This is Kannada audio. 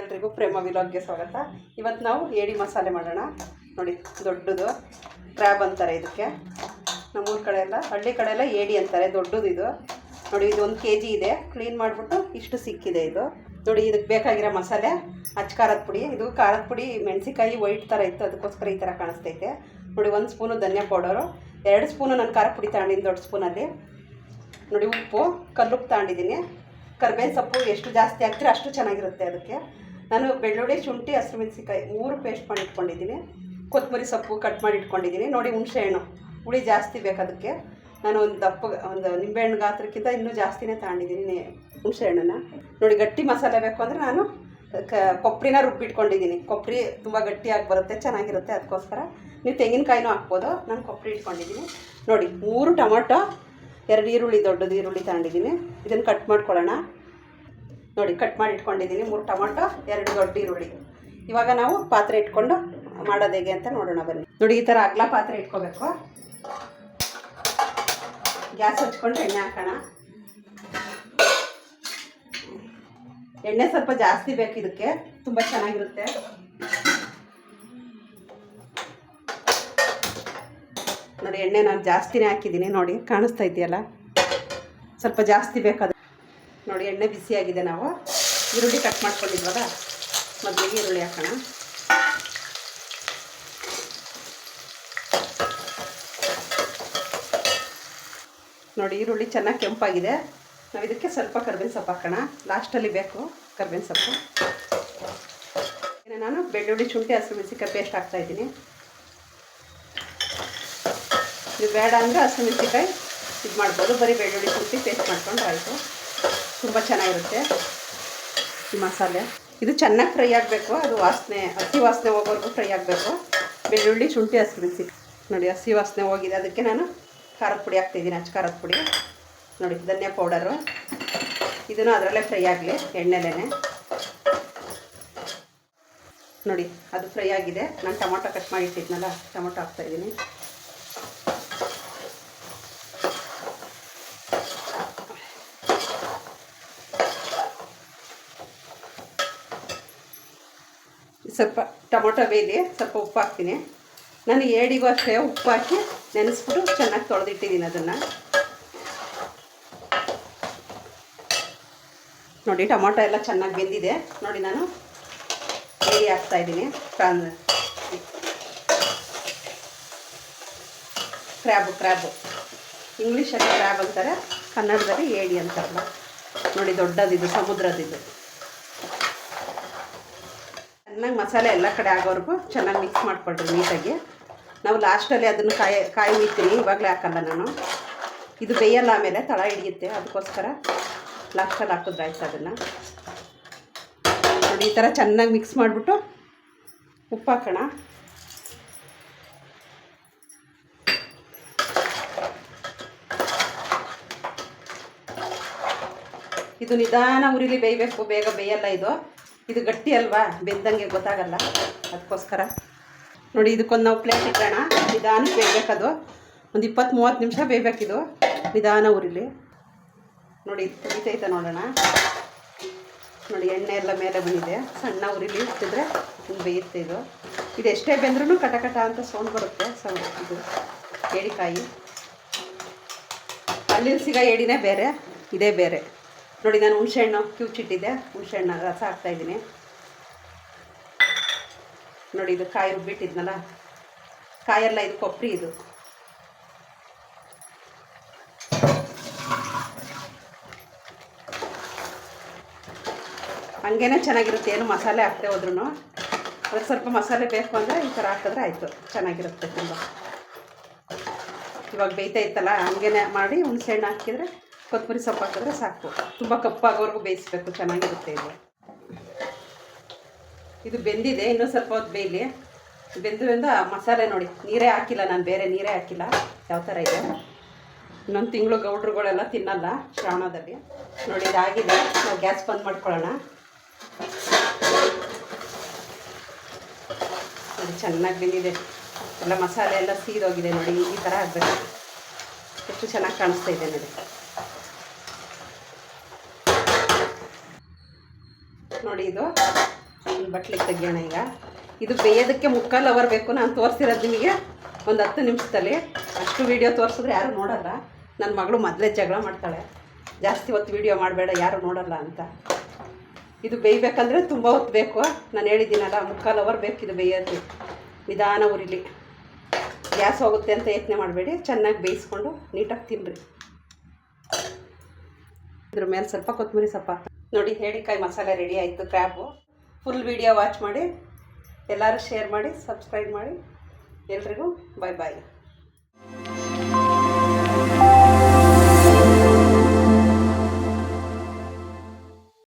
ಎಲ್ರಿಗೂ ಪ್ರೇಮ ವಿಲಾಗ್ಗೆ ಸ್ವಾಗತ. ಇವತ್ತು ನಾವು ಏಡಿ ಮಸಾಲೆ ಮಾಡೋಣ. ನೋಡಿ, ದೊಡ್ಡದು ಕ್ರ್ಯಾಬ್ ಅಂತಾರೆ ಇದಕ್ಕೆ. ನಮ್ಮೂರ ಕಡೆ ಎಲ್ಲ ಹಳ್ಳಿ ಕಡೆ ಎಲ್ಲ ಏಡಿ ಅಂತಾರೆ ದೊಡ್ಡದು ಇದು ನೋಡಿ, ಇದು ಒಂದು ಕೆ ಜಿ ಇದೆ. ಕ್ಲೀನ್ ಮಾಡಿಬಿಟ್ಟು ಇಷ್ಟು ಸಿಕ್ಕಿದೆ ಇದು. ನೋಡಿ ಇದಕ್ಕೆ ಬೇಕಾಗಿರೋ ಮಸಾಲೆ ಅಚ್ಚ ಖಾರದ ಪುಡಿ. ಇದು ಖಾರದ ಪುಡಿ ಮೆಣಸಿಕಾಯಿ ವೈಟ್ ಥರ ಇತ್ತು, ಅದಕ್ಕೋಸ್ಕರ ಈ ಥರ ಕಾಣಿಸ್ತೈತೆ. ನೋಡಿ, ಒಂದು ಸ್ಪೂನು ಧನಿಯಾ ಪೌಡರು. ಎರಡು ಸ್ಪೂನು ನಾನು ಖಾರ ಪುಡಿ ತಗೊಂಡಿನಿ ದೊಡ್ಡ ಸ್ಪೂನಲ್ಲಿ. ನೋಡಿ, ಉಪ್ಪು, ಕಲ್ಲುಪ್ಪು ತಗೊಂಡಿದ್ದೀನಿ. ಕರ್ಬೇವಿನ ಸೊಪ್ಪು ಎಷ್ಟು ಜಾಸ್ತಿ ಹಾಕ್ತೀರ ಅಷ್ಟು ಚೆನ್ನಾಗಿರುತ್ತೆ ಅದಕ್ಕೆ. ನಾನು ಬೆಳ್ಳುಳ್ಳಿ, ಶುಂಠಿ ಹಸಿರು ಮೆಣಸಿಕಾಯಿ ಮೂರು ಪೇಸ್ಟ್ ಮಾಡಿ ಇಟ್ಕೊಂಡಿದ್ದೀನಿ. ಕೊತ್ತಂಬರಿ ಸೊಪ್ಪು ಕಟ್ ಮಾಡಿ ಇಟ್ಕೊಂಡಿದ್ದೀನಿ. ನೋಡಿ ಹುಣಸೆಹಣ್ಣು ಹುಳಿ ಜಾಸ್ತಿ ಬೇಕು ಅದಕ್ಕೆ. ನಾನು ಒಂದು ದಪ್ಪ, ಒಂದು ನಿಂಬೆಹಣ್ಣು ಗಾತ್ರಕ್ಕಿಂತ ಇನ್ನೂ ಜಾಸ್ತಿನೇ ತಗೊಂಡಿದ್ದೀನಿ ಹುಣಸೆಹಣ್ಣನ್ನು ನೋಡಿ ಗಟ್ಟಿ ಮಸಾಲೆ ಬೇಕು ಅಂದರೆ ನಾನು, ಕ ಕೊಬ್ಬರಿನ ರುಬ್ಬಿಟ್ಕೊಂಡಿದ್ದೀನಿ ಕೊಬ್ಬರಿ ತುಂಬ ಗಟ್ಟಿಯಾಗಿ ಬರುತ್ತೆ, ಚೆನ್ನಾಗಿರುತ್ತೆ ಅದಕ್ಕೋಸ್ಕರ. ನೀವು ತೆಂಗಿನಕಾಯಿನೂ ಹಾಕ್ಬೋದು. ನಾನು ಕೊಬ್ಬರಿ ಇಟ್ಕೊಂಡಿದ್ದೀನಿ. ನೋಡಿ ಮೂರು ಟೊಮೊಟೊ, ಎರಡು ಈರುಳ್ಳಿ, ದೊಡ್ಡದು ಈರುಳ್ಳಿ ತಗೊಂಡಿದ್ದೀನಿ. ಇದನ್ನು ಕಟ್ ಮಾಡ್ಕೊಳ್ಳೋಣ. ನೋಡಿ ಕಟ್ ಮಾಡಿ ಇಟ್ಕೊಂಡಿದ್ದೀನಿ. ಮೂರು ಟೊಮೊಟೊ, ಎರಡು ದೊಡ್ಡ ಈರುಳ್ಳಿ. ಇವಾಗ ನಾವು ಪಾತ್ರೆ ಇಟ್ಕೊಂಡು ಮಾಡೋದು ಹೇಗೆ ಅಂತ ನೋಡೋಣ ಬನ್ನಿ. ನೋಡಿ, ಈ ಥರ ಅಗ್ಲ ಪಾತ್ರೆ ಇಟ್ಕೋಬೇಕು. ಗ್ಯಾಸ್ ಹಚ್ಕೊಂಡು ಎಣ್ಣೆ ಹಾಕೋಣ. ಎಣ್ಣೆ ಸ್ವಲ್ಪ ಜಾಸ್ತಿ ಬೇಕು ಇದಕ್ಕೆ. ತುಂಬ ಚೆನ್ನಾಗಿರುತ್ತೆ. ನೋಡಿ, ಎಣ್ಣೆ ನಾನು ಜಾಸ್ತಿನೇ ಹಾಕಿದ್ದೀನಿ. ನೋಡಿ, ಕಾಣಿಸ್ತಾ ಇದೆಯಲ್ಲ? ಸ್ವಲ್ಪ ಜಾಸ್ತಿ ಬೇಕಾದ ನೋಡಿ, ಎಣ್ಣೆ ಬಿಸಿಯಾಗಿದೆ ನಾವು. ಈರುಳ್ಳಿ ಕಟ್ ಮಾಡ್ಕೊಂಡಿದ್ವಲ್ಲ, ಮೊದಲಿಗೆ ಈರುಳ್ಳಿ ಹಾಕೋಣ. ನೋಡಿ, ಈರುಳ್ಳಿ ಚೆನ್ನಾಗಿ ಕೆಂಪಾಗಿದೆ. ನಾವು ಇದಕ್ಕೆ ಸ್ವಲ್ಪ ಕರ್ಬೇವಿನ ಸೊಪ್ಪು ಹಾಕೋಣ. ಲಾಸ್ಟಲ್ಲಿ ಬೇಕು ಕರ್ಬೇವಿನ ಸೊಪ್ಪು. ನಾನು ಬೆಳ್ಳುಳ್ಳಿ, ಶುಂಠಿ, ಹಸಿರು ಮೆಣಸಿಕಾಯಿ ಪೇಸ್ಟ್ ಹಾಕ್ತಾಯಿದ್ದೀನಿ ಇದು ಬೇಡ ಅಂದರೆ ಹಸಿರು ಮೆಣಸಿಕಾಯಿ ಇದು ಮಾಡ್ಬೋದು ಬರೀ ಬೆಳ್ಳುಳ್ಳಿ, ಶುಂಠಿ ಪೇಸ್ಟ್ ಮಾಡ್ಕೊಂಡು ಆಯಿತು. ತುಂಬ ಚೆನ್ನಾಗಿರುತ್ತೆ ಈ ಮಸಾಲೆ. ಇದು ಚೆನ್ನಾಗಿ ಫ್ರೈ ಆಗಬೇಕು, ಅದು ವಾಸನೆ, ಹಸಿ ವಾಸನೆ ಹೋಗೋವರೆಗೂ ಫ್ರೈ ಆಗಬೇಕು. ಬೆಳ್ಳುಳ್ಳಿ, ಶುಂಠಿ ಹಸಿಮೆಣಸಿ ನೋಡಿ, ಹಸಿ ವಾಸನೆ ಹೋಗಿದೆ. ಅದಕ್ಕೆ ನಾನು ಖಾರದ ಪುಡಿ ಹಾಕ್ತಿದ್ದೀನಿ ಅಚ್ಚ ಖಾರದ ಪುಡಿ. ನೋಡಿ, ಧನಿಯಾ ಪೌಡರು. ಇದನ್ನು ಅದರಲ್ಲೇ ಫ್ರೈ ಆಗಲಿ ಎಣ್ಣೆಲೇ ನೋಡಿ, ಅದು ಫ್ರೈ ಆಗಿದೆ. ನಾನು ಟೊಮೊಟೊ ಕಟ್ ಮಾಡಿ ಇಟ್ಟಿದ್ನಲ್ಲ, ಟೊಮೊಟೊ ಹಾಕ್ತಾಯಿದ್ದೀನಿ ಸ್ವಲ್ಪ ಟೊಮೊಟೊ ಬೇಲಿ ಸ್ವಲ್ಪ ಉಪ್ಪು ಹಾಕ್ತೀನಿ. ನಾನು ಏಡಿಗೂ ಅಷ್ಟೇ ಉಪ್ಪು ಹಾಕಿ ನೆನೆಸ್ಬಿಟ್ಟು ಚೆನ್ನಾಗಿ ತೊಳೆದಿಟ್ಟಿದ್ದೀನಿ ಅದನ್ನು. ನೋಡಿ, ಟೊಮೊಟೊ ಎಲ್ಲ ಚೆನ್ನಾಗಿ ಬೆಂದಿದೆ. ನೋಡಿ, ನಾನು ರೆಡಿ ಹಾಕ್ತಾ ಇದ್ದೀನಿ. Prawn crab crab. ಇಂಗ್ಲೀಷಲ್ಲಿ ಕ್ರ್ಯಾಬ್ ಅಂತಾರೆ, ಕನ್ನಡದಲ್ಲಿ ಏಡಿ ಅಂತಾರಲ್ಲ ನೋಡಿ, ದೊಡ್ಡದಿದು, ಸಮುದ್ರದಿದು. ಚೆನ್ನಾಗಿ ಮಸಾಲೆ ಎಲ್ಲ ಕಡೆ ಆಗೋವರೆಗೂ ಚೆನ್ನಾಗಿ ಮಿಕ್ಸ್ ಮಾಡಿಕೊಳ್ರಿ ನೀಟಾಗಿ. ನಾವು ಲಾಸ್ಟಲ್ಲಿ ಅದನ್ನು ಕಾಯಿ ಕಾಯಿ ಹುಯ್ತೀನಿ ಇವಾಗಲೇ ಹಾಕಲ್ಲ ನಾನು. ಇದು ಬೇಯಲ್ಲ ಆಮೇಲೆ ತಳ ಹಿಡಿಯುತ್ತೆ, ಅದಕ್ಕೋಸ್ಕರ ಲಾಸ್ಟಲ್ಲಿ ಹಾಕಿದ್ರೆ ಆಯ್ತು ಅದನ್ನು. ನೋಡಿ, ಈ ಥರ ಚೆನ್ನಾಗಿ ಮಿಕ್ಸ್ ಮಾಡಿಬಿಟ್ಟು ಉಪ್ಪು ಹಾಕೋಣ. ಇದು ನಿಧಾನ ಉರಿಲಿ ಬೇಯಬೇಕು, ಬೇಗ ಬೇಯಲ್ಲ ಇದು. ಇದು ಗಟ್ಟಿ ಅಲ್ವಾ? ಬೆಂದಂಗೆ ಗೊತ್ತಾಗಲ್ಲ. ಅದಕ್ಕೋಸ್ಕರ. ನೋಡಿ, ಇದಕ್ಕೊಂದು ನಾವು ಪ್ಲೇಟ್ ಇಟ್ಟೋಣ ನಿಧಾನಕ್ಕೆ ಬೇಯಬೇಕದು. ಒಂದು ಇಪ್ಪತ್ತು ಮೂವತ್ತು ನಿಮಿಷ ಬೇಯಬೇಕಿದು. ನಿಧಾನ ಉರಿಲಿ. ನೋಡಿ, ಇದು ತೆಗಿತೈತೆ ನೋಡೋಣ. ನೋಡಿ, ಎಣ್ಣೆ ಎಲ್ಲ ಮೇಲೆ ಬಂದಿದೆ. ಸಣ್ಣ ಉರಿಲಿ ಇಟ್ಟಿದ್ರೆ ಬೇಯುತ್ತೆ ಇದು. ಇದು ಎಷ್ಟೇ ಬೆಂದ್ರೂ ಕಟ ಕಟ ಅಂತ ಸೌಂಡ್ ಬರುತ್ತೆ. ಸೌಂಡ್ ಇದು ಏಡಿಕಾಯಿ. ಅಲ್ಲಿ ಸಿಗೋ ಏಡಿನೇ ಬೇರೆ, ಇದೇ ಬೇರೆ. ನೋಡಿ, ನಾನು ಹುಣಸೆಹಣ್ಣು ಕಿವುಚಿಟ್ಟಿದ್ದೆ ಹುಣಸೆಹಣ್ಣು ರಸ ಹಾಕ್ತಾಯಿದ್ದೀನಿ ನೋಡಿ, ಇದು ಕಾಯಿ ರುಬ್ಬಿಟ್ಟಿದ್ನಲ್ಲ? ಕಾಯೆಲ್ಲ ಇದು ಕೊಬ್ಬರಿ ಇದು. ಹಂಗೇನೆ ಚೆನ್ನಾಗಿರುತ್ತೆ. ಏನು ಮಸಾಲೆ ಹಾಕ್ತೇ ಹೋದ್ರೂ ಅದಕ್ಕೆ ಸ್ವಲ್ಪ ಮಸಾಲೆ ಬೇಕು ಅಂದರೆ ಈ ಥರ ಹಾಕಿದ್ರೆ ಆಯಿತು. ಚೆನ್ನಾಗಿರುತ್ತೆ ತುಂಬ. ಇವಾಗ ಬೇಯ್ತಾ ಇತ್ತಲ್ಲ, ಹಂಗೇನೆ ಮಾಡಿ ಹುಣಸೆಹಣ್ಣು ಹಾಕಿದರೆ ಕೊತ್ತಂಬರಿ ಸೊಪ್ಪು ಹಾಕಿದ್ರೆ ಸಾಕು. ತುಂಬ ಕಪ್ಪಾಗೋವರೆಗೂ ಬೇಯಿಸ್ಬೇಕು, ಚೆನ್ನಾಗಿರುತ್ತೆ ಇದು. ಇದು ಬೆಂದಿದೆ, ಇನ್ನೂ ಸ್ವಲ್ಪ ಹೊತ್ತು ಬೇಯಲಿ. ಬೆಂದು ಬೆಂದ ಆ ಮಸಾಲೆ ನೋಡಿ, ನೀರೇ ಹಾಕಿಲ್ಲ ನಾನು, ಬೇರೆ ನೀರೇ ಹಾಕಿಲ್ಲ. ಯಾವ ಥರ ಇದೆ? ಇನ್ನೊಂದು ತಿಂಗಳು ಗೌಡ್ರುಗಳೆಲ್ಲ ತಿನ್ನಲ್ಲ ಶ್ರಾವಣದಲ್ಲಿ. ನೋಡಿ, ಇದಾಗಿದೆ. ನಾವು ಗ್ಯಾಸ್ ಬಂದ್ ಮಾಡ್ಕೊಳ್ಳೋಣ. ನೋಡಿ, ಚೆನ್ನಾಗಿ ಬೆಂದಿದೆ. ಎಲ್ಲ ಮಸಾಲೆ ಎಲ್ಲ ಸೀದೋಗಿದೆ ನೋಡಿ, ಈ ಥರ ಆಗಬೇಕು. ಎಷ್ಟು ಚೆನ್ನಾಗಿ ಕಾಣಿಸ್ತಾ ಇದೆ ನೋಡಿ. ನೋಡಿ ಇದು. ಬಟ್ಲಿಗೆ ತೆಗಿಯೋಣ ಈಗ. ಇದು ಬೇಯೋದಕ್ಕೆ ಮುಕ್ಕಾಲು ಅವರ್ ಬೇಕು. ನಾನು ತೋರಿಸಿರೋದು ನಿಮಗೆ ಒಂದು ಹತ್ತು ನಿಮಿಷದಲ್ಲಿ. ಅಷ್ಟು ವೀಡಿಯೋ ತೋರಿಸಿದ್ರೆ ಯಾರು ನೋಡಲ್ಲ. ನನ್ನ ಮಗಳು ಮೊದಲೇ ಜಗಳ ಮಾಡ್ತಾಳೆ. ಜಾಸ್ತಿ ಹೊತ್ತು ವೀಡಿಯೋ ಮಾಡಬೇಡ, ಯಾರು ನೋಡಲ್ಲ ಅಂತ. ಇದು ಬೇಯಬೇಕಂದ್ರೆ ತುಂಬ ಹೊತ್ತು ಬೇಕು. ನಾನು ಹೇಳಿದ್ದೀನಲ್ಲ, ಮುಕ್ಕಾಲು ಅವರ್ ಬೇಕು ಇದು ಬೇಯೋದು. ನಿಧಾನ ಉರಿಲಿ. ಗ್ಯಾಸ್ ಹೋಗುತ್ತೆ ಅಂತ ಯತ್ನೆ ಮಾಡಬೇಡಿ. ಚೆನ್ನಾಗಿ ಬೇಯಿಸ್ಕೊಂಡು ನೀಟಾಗಿ ತಿನ್ನಿರಿ. ಇದ್ರ ಮೇಲೆ ಸ್ವಲ್ಪ ಕೊತ್ತಂಬರಿ ಸೊಪ್ಪ ನೋಡಿ ಹೇಳಿಕಾಯಿ ಮಸಾಲೆ ರೆಡಿ ಆಯಿತು ಕ್ರ್ಯಾಬು ಫುಲ್ ವೀಡಿಯೋ ವಾಚ್ ಮಾಡಿ, ಎಲ್ಲರೂ ಶೇರ್ ಮಾಡಿ ಸಬ್ಸ್ಕ್ರೈಬ್ ಮಾಡಿ. ಎಲ್ರಿಗೂ ಬಾಯ್ ಬಾಯ್